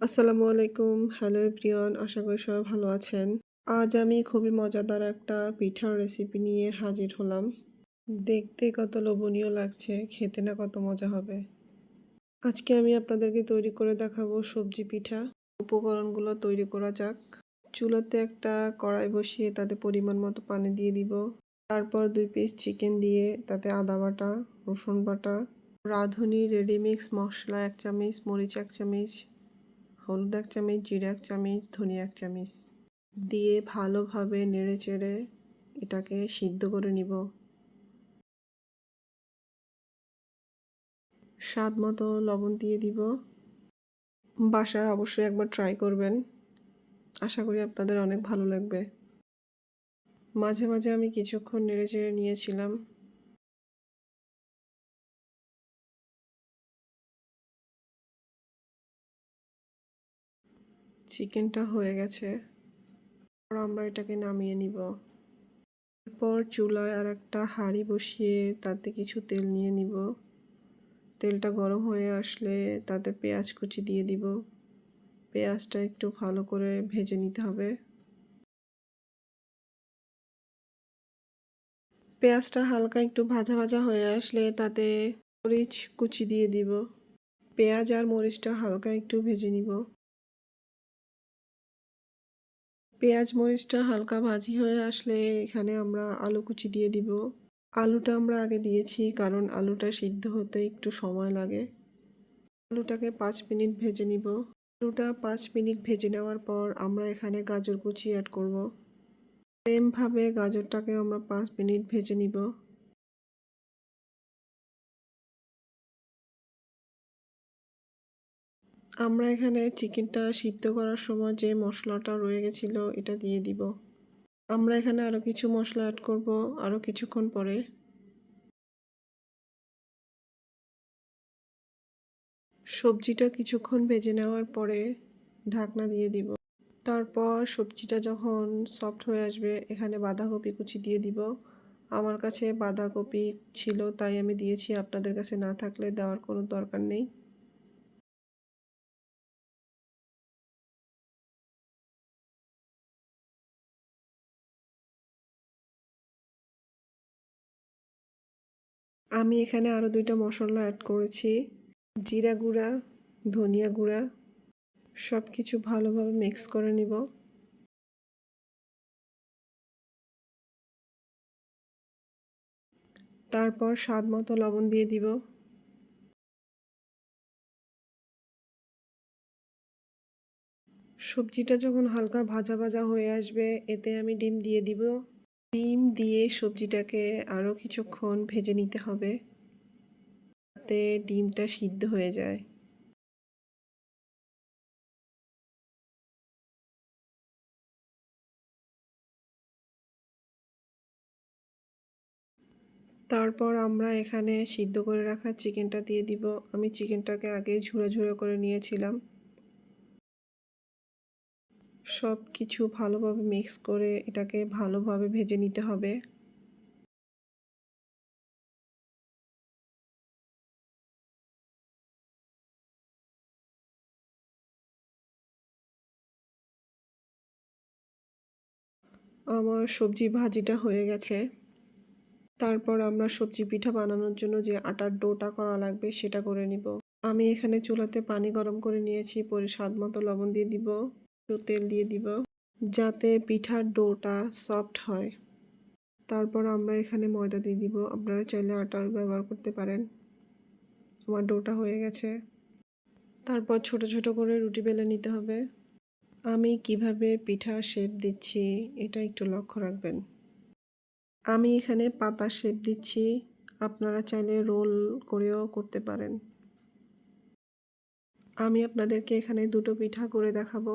আসসালামু আলাইকুম। Hello everyone, আশা করি সবাই ভালো আছেন। আজ আমি খুবই মজাদার একটা পিঠার রেসিপি নিয়ে হাজির হলাম। দেখতে কত লোভনীয় লাগছে, খেতে না কত মজা হবে। আজকে আমি আপনাদেরকে তৈরি করে দেখাবো সবজি পিঠা। উপকরণগুলো তৈরি করা যাক। চুলাতে একটা কড়াই বসিয়ে তাতে পরিমাণ মতো পানি দিয়ে দিব। তারপর দুই পিস চিকেন দিয়ে তাতে আদা বাটা, রসুন বাটা রাঁধুনি রেডিমিক্স মশলা, এক চামচ, মরিচ, এক চামচ হলুদ এক চামচ, জিরা এক চামচ, ধনিয়া এক চামচ দিয়ে ভালোভাবে নেড়ে চেড়ে এটাকে সিদ্ধ করে নিব। স্বাদ মতো লবণ দিয়ে দিব। বাসায় অবশ্যই একবার ট্রাই করবেন। আশা করি আপনাদের অনেক ভালো লাগবে। মাঝে মাঝে আমি কিছুক্ষণ নেড়ে চেড়ে নিয়েছিলাম। চিকেনটা হয়ে গেছে। আমরা এটাকে নামিয়ে নিব। এরপর চুলায় আর একটা হাঁড়ি বসিয়ে তাতে কিছু তেল নিয়ে নিব। তেলটা গরম হয়ে আসলে তাতে পেঁয়াজ কুচি দিয়ে দিব। পেঁয়াজটা একটু ভালো করে ভেজে নিতে হবে। পেঁয়াজটা হালকা একটু ভাজা ভাজা হয়ে আসলে তাতে মরিচ কুচি দিয়ে দিব। পেঁয়াজ আর মরিচটা হালকা একটু ভেজে নিব। পেঁয়াজ মরিচটা হালকা ভাজি হয়ে আসলে এখানে আমরা আলু কুচি দিয়ে দিব। আলুটা আমরা আগে দিয়েছি কারণ আলুটা সিদ্ধ হতে একটু সময় লাগে। আলুটাকে পাঁচ মিনিট ভেজে নিব। আলুটা পাঁচ মিনিট ভেজে নেওয়ার পর আমরা এখানে গাজর কুচি অ্যাড করব। সেমভাবে গাজরটাকে আমরা পাঁচ মিনিট ভেজে নিব। আমরা এখানে চিকেনটা সিদ্ধ করার সময় যে মশলাটা রয়ে গেছিল, এটা দিয়ে দিব। আমরা এখানে আরও কিছু মশলা অ্যাড করব আরও কিছুক্ষণ পরে। সবজিটা কিছুক্ষণ ভেজে নেওয়ার পরে ঢাকনা দিয়ে দিব। তারপর সবজিটা যখন সফট হয়ে আসবে, এখানে বাঁধাকপি কুচি দিয়ে দিব। আমার কাছে বাঁধাকপি ছিল, তাই আমি দিয়েছি। আপনাদের কাছে না থাকলে দেওয়ার কোনো দরকার নেই। আমি এখানে আরও দুইটা মশলা অ্যাড করেছি। জিরা গুঁড়া, ধনিয়া গুঁড়া সব কিছু ভালোভাবে মিক্স করে নিব। তারপর স্বাদ মতো লবণ দিয়ে দিব। সবজিটা যখন হালকা ভাজা ভাজা হয়ে আসবে, এতে আমি ডিম দিয়ে দিব। ডিম দিয়ে সবজিটাকে আরও কিছুক্ষণ ভেজে নিতে হবে। যাতে ডিমটা সিদ্ধ হয়ে যায়। তারপর আমরা এখানে সিদ্ধ করে রাখা চিকেনটা দিয়ে দিব। আমি চিকেনটাকে আগে ঝুড়ো ঝুড়ো করে নিয়েছিলাম। সব কিছু ভালোভাবে মিক্স করে এটাকে ভালোভাবে ভেজে নিতে হবে। আমার সবজি ভাজিটা হয়ে গেছে। তারপর আমরা সবজি পিঠা বানানোর জন্য যে আটার ডোটা করা লাগবে সেটা করে নিব। আমি এখানে চুলাতে পানি গরম করে নিয়েছি, পরে স্বাদ মতো লবণ দিয়ে দিব। একটু তেল দিয়ে দিব, যাতে পিঠার ডোটা সফট হয়। তারপর আমরা এখানে ময়দা দিয়ে দিব। আপনারা চাইলে আটা ব্যবহার করতে পারেন। আমার ডোটা হয়ে গেছে। তারপর ছোট ছোট করে রুটি বেলে নিতে হবে। আমি কীভাবে পিঠা শেপ দিচ্ছি এটা একটু লক্ষ্য রাখবেন। আমি এখানে পাতা শেপ দিচ্ছি। আপনারা চাইলে রোল করেও করতে পারেন। আমি আপনাদেরকে এখানে দুটো পিঠা করে দেখাবো।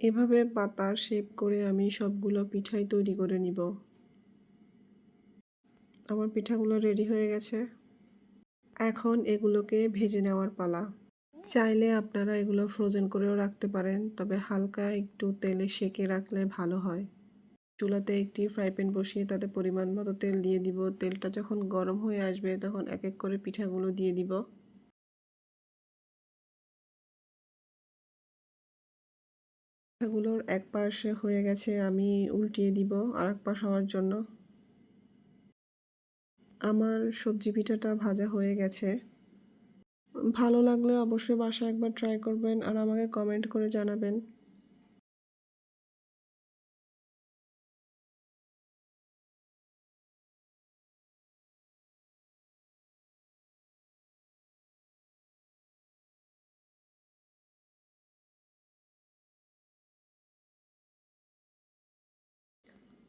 এভাবে পাতার শেপ করে আমি সবগুলো পিঠাই তৈরি করে নিব। আমার পিঠাগুলো রেডি হয়ে গেছে। এখন এগুলোকে ভেজে নেওয়ার পালা। চাইলে আপনারা এগুলো ফ্রোজেন করেও রাখতে পারেন, তবে হালকা একটু তেলে সেকে রাখলে ভালো হয়। চুলাতে একটি ফ্রাই প্যান বসিয়ে তাতে পরিমাণ মতো তেল দিয়ে দিব। তেলটা যখন গরম হয়ে আসবে, তখন এক এক করে পিঠাগুলো দিয়ে দিব। পিঠাগুলোর এক পাশে হয়ে গেছে, আমি উল্টিয়ে দিব আর এক পাশ হওয়ার জন্য। আমার সবজি পিঠাটা ভাজা হয়ে গেছে। ভালো লাগলে অবশ্যই বাসা একবার ট্রাই করবেন আর আমাকে কমেন্ট করে জানাবেন।